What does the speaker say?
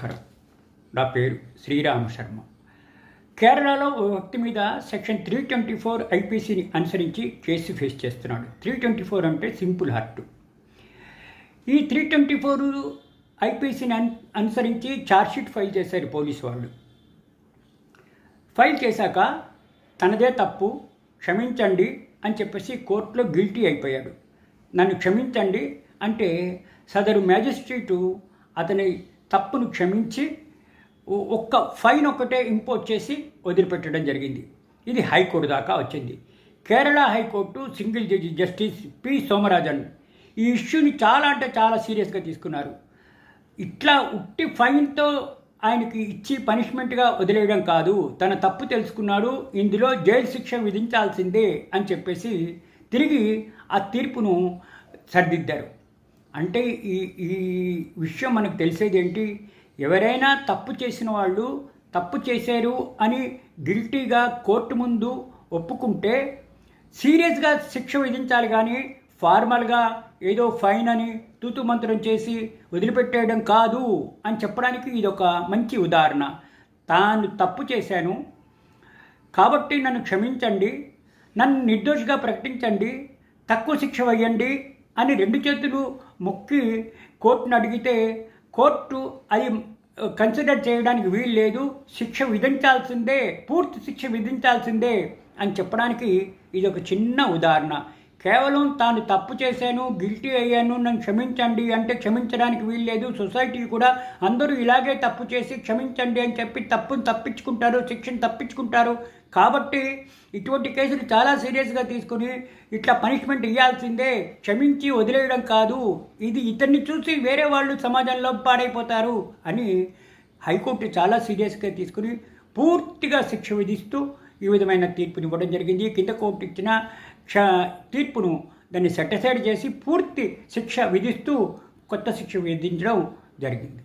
నమస్కారం నా పేరు శ్రీరామ్ శర్మ. కేరళలో ఓ వ్యక్తి మీద సెక్షన్ త్రీ ట్వంటీ ఫోర్ ఐపీసీని అనుసరించి కేసు ఫేస్ చేస్తున్నాడు. త్రీ ట్వంటీ ఫోర్ అంటే సింపుల్ హార్ట్. ఈ త్రీ ట్వంటీ ఫోర్ ఐపీసీని అన్ అనుసరించి ఛార్జ్షీట్ ఫైల్ చేశారు పోలీసు వాళ్ళు. ఫైల్ చేశాక తనదే తప్పు క్షమించండి అని చెప్పేసి కోర్టులో గిల్టీ అయిపోయాడు. నన్ను క్షమించండి అంటే సదరు మ్యాజిస్ట్రేటు అతని తప్పును క్షమించి ఒక్క ఫైన్ ఒక్కటే ఇంపోజ్ చేసి వదిలిపెట్టడం జరిగింది. ఇది హైకోర్టు దాకా వచ్చింది. Kerala high court single judge justice P. Somarajan ఈ ఇష్యూని చాలా అంటే చాలా సీరియస్గా తీసుకున్నారు. ఇట్లా ఉట్టి ఫైన్తో ఆయనకి ఇచ్చి పనిష్మెంట్గా వదిలేయడం కాదు. తన తప్పు తెలుసుకున్నాడు. ఇందులో జైలు శిక్ష విధించాల్సిందే అని చెప్పేసి తిరిగి ఆ తీర్పును సరిదిద్దారు. అంటే ఈ ఈ విషయం మనకు తెలిసేది ఏంటి? ఎవరైనా తప్పు చేసిన వాళ్ళు తప్పు చేశారు అని గిల్టీగా కోర్టు ముందు ఒప్పుకుంటే సీరియస్గా శిక్ష విధించాలి కానీ ఫార్మల్గా ఏదో ఫైన్ అని తూతుమంత్రం చేసి వదిలిపెట్టేయడం కాదు అని చెప్పడానికి ఇది ఒక మంచి ఉదాహరణ. తాను తప్పు చేశాను కాబట్టి నన్ను క్షమించండి నన్ను నిర్దోషిగా ప్రకటించండి తక్కువ శిక్ష వేయండి అని రెండు చేతులు మొక్కి కోర్టును అడిగితే కోర్టు అది కన్సిడర్ చేయడానికి వీలు లేదు శిక్ష విధించాల్సిందే పూర్తి శిక్ష విధించాల్సిందే అని చెప్పడానికి ఇది ఒక చిన్న ఉదాహరణ. కేవలం తాను తప్పు చేశాను గిల్టీ అయ్యాను నన్ను క్షమించండి అంటే క్షమించడానికి వీలు లేదు సొసైటీ కూడా అందరూ ఇలాగే తప్పు చేసి క్షమించండి అని చెప్పి తప్పును తప్పించుకుంటారు శిక్షను తప్పించుకుంటారు కాబట్టి ఇటువంటి కేసులు చాలా సీరియస్గా తీసుకుని ఇట్లా పనిష్మెంట్ ఇవ్వాల్సిందే క్షమించి వదిలేయడం కాదు. ఇది ఇతన్ని చూసి వేరే వాళ్ళు సమాజంలో పాడైపోతారు అని హైకోర్టు చాలా సీరియస్గా తీసుకుని పూర్తిగా శిక్ష విధిస్తూ ఈ విధమైన తీర్పుని ఇవ్వడం జరిగింది. కింద కోర్టు ఇచ్చిన క్ష తీర్పును దాన్ని సెటిసైడ్ చేసి పూర్తి శిక్ష విధిస్తూ కొత్త శిక్ష విధించడం జరిగింది.